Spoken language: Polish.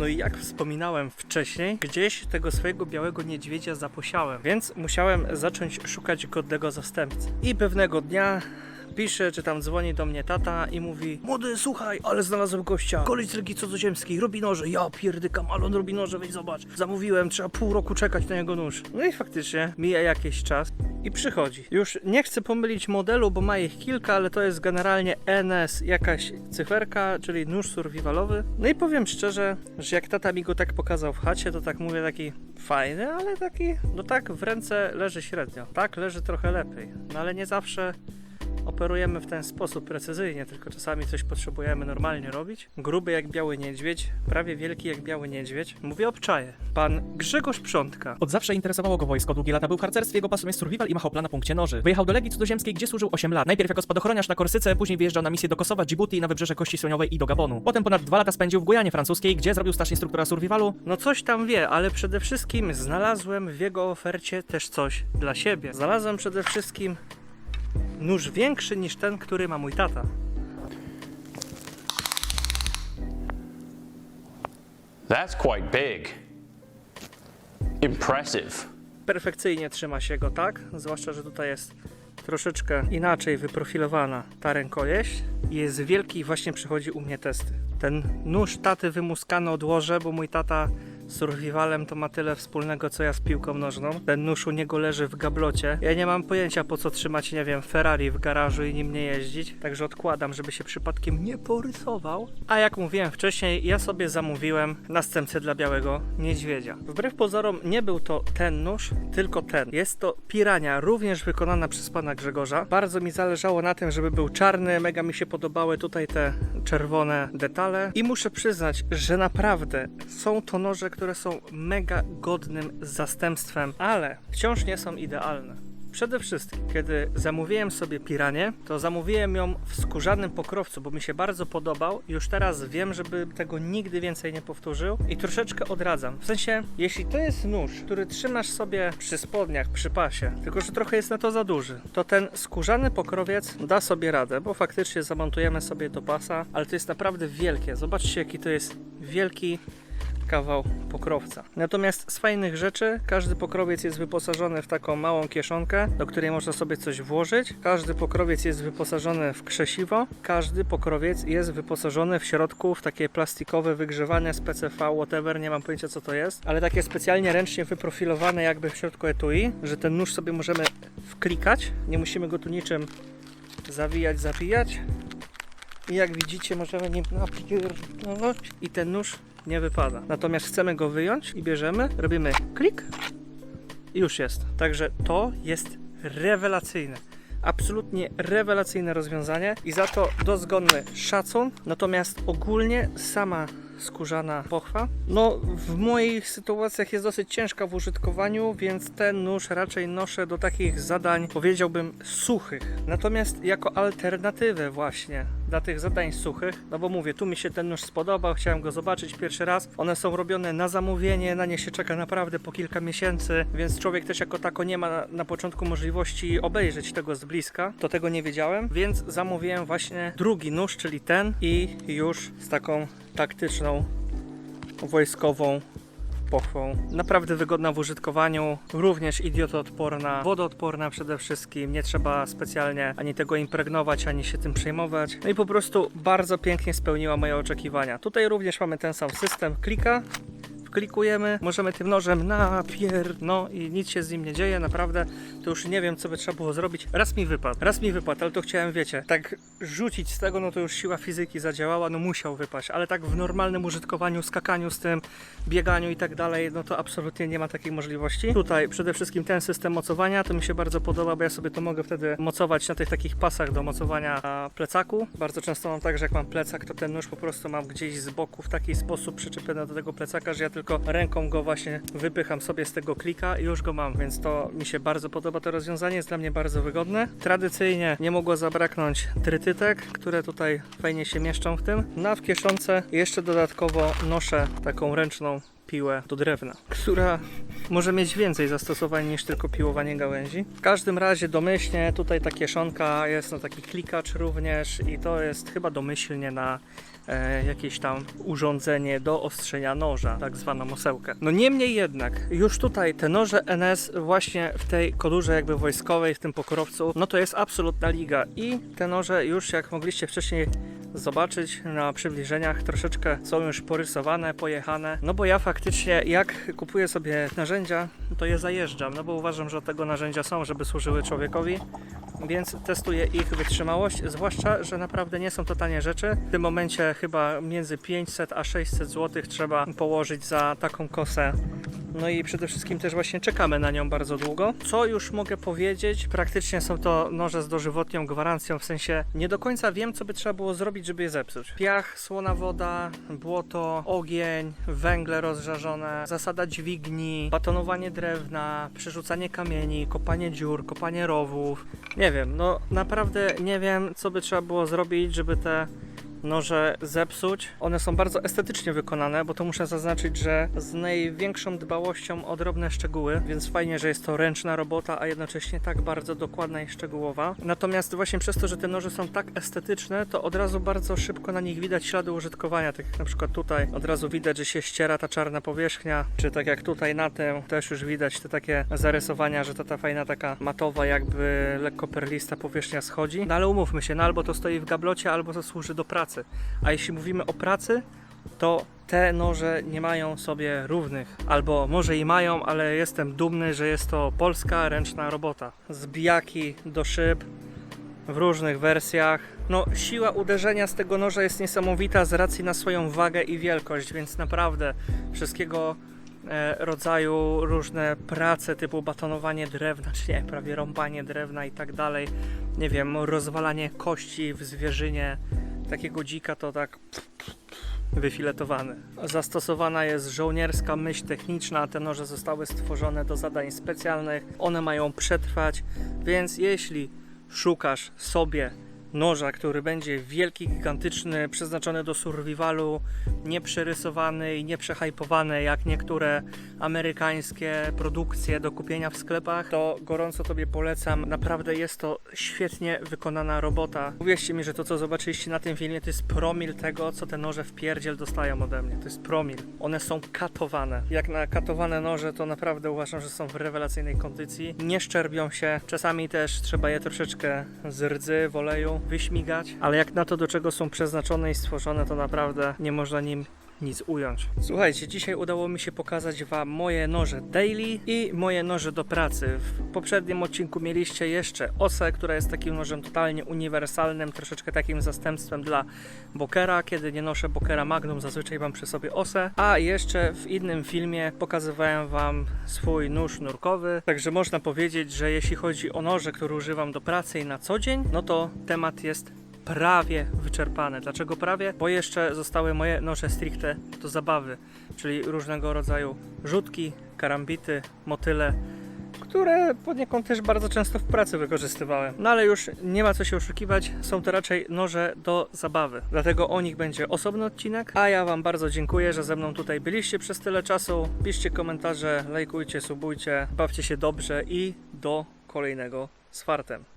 No i jak wspominałem wcześniej, gdzieś tego swojego białego niedźwiedzia zaposiałem, więc musiałem zacząć szukać godnego zastępcy. I pewnego dnia pisze, czy tam dzwoni do mnie tata i mówi Młody, słuchaj, ale znalazłem gościa, koleś z Legii Cudzoziemskiej, robi noże, ja pierdykam, ale on robi noże, weź zobacz. Zamówiłem, trzeba pół roku czekać na jego nóż. No i faktycznie, mija jakiś czas i przychodzi. Już nie chcę pomylić modelu, bo ma ich kilka, ale to jest generalnie NS jakaś cyferka, czyli nóż survivalowy. No i powiem szczerze, że jak tata mi go tak pokazał w chacie, to tak mówię taki fajny, ale taki, no tak w ręce leży średnio. Tak, leży trochę lepiej. No ale nie zawsze operujemy w ten sposób precyzyjnie, tylko czasami coś potrzebujemy normalnie robić. Gruby jak biały niedźwiedź, prawie wielki jak biały niedźwiedź. Mówię obczaje. Pan Grzegorz Przątka. Od zawsze interesowało go wojsko, długie lata był w harcerstwie, jego pasją jest survival i machał plan na punkcie noży. Wyjechał do Legii Cudzoziemskiej, gdzie służył 8 lat. Najpierw jako spadochroniarz na Korsyce, później wyjeżdżał na misję do Kosowa, Djibouti, na wybrzeże Kości Słoniowej i do Gabonu. Potem ponad dwa lata spędził w Gujanie Francuskiej, gdzie zrobił staż instruktora survivalu, No coś tam wie, ale przede wszystkim znalazłem w jego ofercie też coś dla siebie. Znalazłem przede wszystkim nóż większy niż ten, który ma mój tata. That's quite big. Impressive. perfekcyjnie trzyma się go, tak? Zwłaszcza, że tutaj jest troszeczkę inaczej wyprofilowana ta rękojeść. Jest wielki i właśnie przychodzi u mnie testy. Ten nóż taty wymuskany odłożę, bo mój tata survivalem to ma tyle wspólnego, co ja z piłką nożną. Ten nóż u niego leży w gablocie. Ja nie mam pojęcia, po co trzymać, nie wiem, Ferrari w garażu i nim nie jeździć. Także odkładam, żeby się przypadkiem nie porysował. A jak mówiłem wcześniej, ja sobie zamówiłem następcę dla białego niedźwiedzia. Wbrew pozorom nie był to ten nóż, tylko ten. Jest to pirania, również wykonana przez pana Grzegorza. Bardzo mi zależało na tym, żeby był czarny, mega mi się podobały tutaj te czerwone detale. I muszę przyznać, że naprawdę są to noże, które są mega godnym zastępstwem, ale wciąż nie są idealne. Przede wszystkim, kiedy zamówiłem sobie piranię, to zamówiłem ją w skórzanym pokrowcu, bo mi się bardzo podobał. Już teraz wiem, żeby tego nigdy więcej nie powtórzył i troszeczkę odradzam. W sensie, jeśli to jest nóż, który trzymasz sobie przy spodniach, przy pasie, tylko że trochę jest na to za duży, to ten skórzany pokrowiec da sobie radę, bo faktycznie zamontujemy sobie do pasa, ale to jest naprawdę wielkie. Zobaczcie, jaki to jest wielki kawał pokrowca. Natomiast z fajnych rzeczy każdy pokrowiec jest wyposażony w taką małą kieszonkę, do której można sobie coś włożyć. Każdy pokrowiec jest wyposażony w krzesiwo. Każdy pokrowiec jest wyposażony w środku w takie plastikowe wygrzewane z PCV, whatever, nie mam pojęcia co to jest, ale takie specjalnie ręcznie wyprofilowane jakby w środku etui, że ten nóż sobie możemy wklikać. Nie musimy go tu niczym zawijać, zapijać. I jak widzicie, możemy nim napierdolać i ten nóż nie wypada. Natomiast chcemy go wyjąć i bierzemy, robimy klik i już jest. Także to jest rewelacyjne. Absolutnie rewelacyjne rozwiązanie i za to dozgonny szacun. Natomiast ogólnie sama skórzana pochwa, no w moich sytuacjach jest dosyć ciężka w użytkowaniu, więc ten nóż raczej noszę do takich zadań, powiedziałbym, suchych. Natomiast jako alternatywę właśnie dla tych zadań suchych, no bo mówię, tu mi się ten nóż spodobał, chciałem go zobaczyć pierwszy raz. One są robione na zamówienie, na nie się czeka naprawdę po kilka miesięcy, więc człowiek też jako tako nie ma na, początku możliwości obejrzeć tego z bliska. To tego nie wiedziałem, więc zamówiłem właśnie drugi nóż, czyli ten i już z taką taktyczną, wojskową pochwą. Naprawdę wygodna w użytkowaniu, również idiotoodporna, wodoodporna przede wszystkim. Nie trzeba specjalnie ani tego impregnować, ani się tym przejmować. No i po prostu bardzo pięknie spełniła moje oczekiwania. Tutaj również mamy ten sam system. Klika, klikujemy, możemy tym nożem napier... no i nic się z nim nie dzieje, naprawdę to już nie wiem co by trzeba było zrobić. Raz mi wypadł, raz mi wypadł, ale to chciałem, wiecie, tak rzucić z tego, no to już siła fizyki zadziałała, no musiał wypaść, ale tak w normalnym użytkowaniu, skakaniu z tym, bieganiu i tak dalej, no to absolutnie nie ma takiej możliwości. Tutaj przede wszystkim ten system mocowania, to mi się bardzo podoba, bo ja sobie to mogę wtedy mocować na tych takich pasach do mocowania plecaku. Bardzo często mam tak, że jak mam plecak, to ten nóż po prostu mam gdzieś z boku w taki sposób przyczepiony do tego plecaka, że ja tylko ręką go właśnie wypycham sobie z tego klika i już go mam, więc to mi się bardzo podoba to rozwiązanie, jest dla mnie bardzo wygodne. Tradycyjnie nie mogło zabraknąć trytytek, które tutaj fajnie się mieszczą w tym. Na w kieszonce jeszcze dodatkowo noszę taką ręczną piłę do drewna, która może mieć więcej zastosowań niż tylko piłowanie gałęzi. W każdym razie domyślnie tutaj ta kieszonka jest na taki klikacz również i to jest chyba domyślnie na jakieś tam urządzenie do ostrzenia noża, tak zwaną osełkę. No niemniej jednak, już tutaj te noże NS właśnie w tej kodurze jakby wojskowej, w tym pokorowcu, no to jest absolutna liga i te noże już jak mogliście wcześniej zobaczyć na przybliżeniach troszeczkę są już porysowane, pojechane. No bo ja faktycznie jak kupuję sobie narzędzia, to je zajeżdżam, no bo uważam, że tego narzędzia są, żeby służyły człowiekowi. Więc testuję ich wytrzymałość, zwłaszcza, że naprawdę nie są to tanie rzeczy. W tym momencie chyba między 500 a 600 zł trzeba położyć za taką kosę. No i przede wszystkim też właśnie czekamy na nią bardzo długo. Co już mogę powiedzieć? Praktycznie są to noże z dożywotnią gwarancją, w sensie nie do końca wiem, co by trzeba było zrobić, żeby je zepsuć. Piach, słona woda, błoto, ogień, węgle rozżarzone, zasada dźwigni, batonowanie drewna, przerzucanie kamieni, kopanie dziur, kopanie rowów. Nie wiem, no naprawdę nie wiem, co by trzeba było zrobić, żeby te noże zepsuć. One są bardzo estetycznie wykonane, bo to muszę zaznaczyć, że z największą dbałością o drobne szczegóły, więc fajnie, że jest to ręczna robota, a jednocześnie tak bardzo dokładna i szczegółowa. Natomiast właśnie przez to, że te noże są tak estetyczne, to od razu bardzo szybko na nich widać ślady użytkowania, tak jak na przykład tutaj od razu widać, że się ściera ta czarna powierzchnia, czy tak jak tutaj na tym też już widać te takie zarysowania, że to ta fajna taka matowa, jakby lekko perlista powierzchnia schodzi. No ale umówmy się, no albo to stoi w gablocie, albo to służy do pracy. A jeśli mówimy o pracy, to te noże nie mają sobie równych. Albo może i mają, ale jestem dumny, że jest to polska ręczna robota. Zbijaki do szyb w różnych wersjach. No, siła uderzenia z tego noża jest niesamowita z racji na swoją wagę i wielkość, więc naprawdę wszystkiego e, rodzaju różne prace typu batonowanie drewna, czy nie, prawie rąbanie drewna i tak dalej. Nie wiem, rozwalanie kości w zwierzynie takiego dzika to tak wyfiletowany. Zastosowana jest żołnierska myśl techniczna, te noże zostały stworzone do zadań specjalnych, one mają przetrwać, więc jeśli szukasz sobie noża, który będzie wielki, gigantyczny, przeznaczony do survivalu, nieprzerysowany i nieprzehypowany jak niektóre amerykańskie produkcje do kupienia w sklepach, to gorąco Tobie polecam. Naprawdę jest to świetnie wykonana robota. Uwierzcie mi, że to co zobaczyliście na tym filmie to jest promil tego, co te noże w pierdziel dostają ode mnie. To jest promil. One są katowane. Jak na katowane noże, to naprawdę uważam, że są w rewelacyjnej kondycji. Nie szczerbią się. Czasami też trzeba je troszeczkę z rdzy, w oleju wyśmigać, ale jak na to, do czego są przeznaczone i stworzone, to naprawdę nie można nim nic ująć. Słuchajcie, dzisiaj udało mi się pokazać Wam moje noże daily i moje noże do pracy. W poprzednim odcinku mieliście jeszcze osę, która jest takim nożem totalnie uniwersalnym, troszeczkę takim zastępstwem dla Bokera. Kiedy nie noszę Bokera Magnum, zazwyczaj mam przy sobie osę. A jeszcze w innym filmie pokazywałem Wam swój nóż nurkowy. Także można powiedzieć, że jeśli chodzi o noże, które używam do pracy i na co dzień, no to temat jest prawie wyczerpane. Dlaczego prawie? Bo jeszcze zostały moje noże stricte do zabawy, czyli różnego rodzaju rzutki, karambity, motyle, które poniekąd też bardzo często w pracy wykorzystywałem. No ale już nie ma co się oszukiwać, są to raczej noże do zabawy. Dlatego o nich będzie osobny odcinek, a ja Wam bardzo dziękuję, że ze mną tutaj byliście przez tyle czasu. Piszcie komentarze, lajkujcie, subujcie, bawcie się dobrze i do kolejnego z fartem.